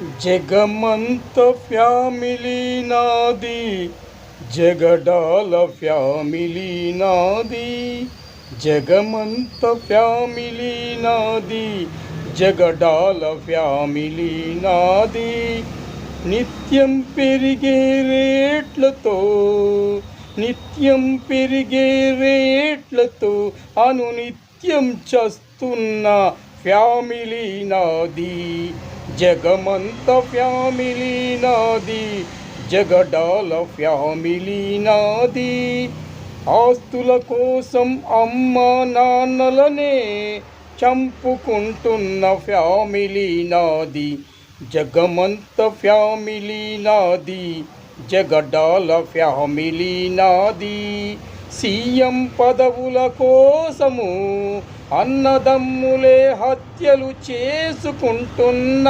జగమంత ఫ్యామిలీ నాది జగడాల ఫ్యామిలీ నాది. జగమంత ఫ్యామిలీ నాది జగడాల ఫ్యామిలీ నాది. నిత్యం పెరిగే రేట్లతో నిత్యం పెరిగే రేట్లతో అనునిత్యం చస్తున్న ఫ్యామిలీ నాది. జగమంత ఫ్యామిలీ నాది జగడాల ఫ్యామిలీ నాది ఆస్తుల కోసం అమ్మ నాన్నలనే చంపుకుంటున్న ఫ్యామిలీ నాది జగమంత ఫ్యామిలీ నాది జగడాల ఫ్యామిలీ నాది సీఎం పదవుల కోసము అన్నదమ్ములే హత్యలు చేసుకుంటున్న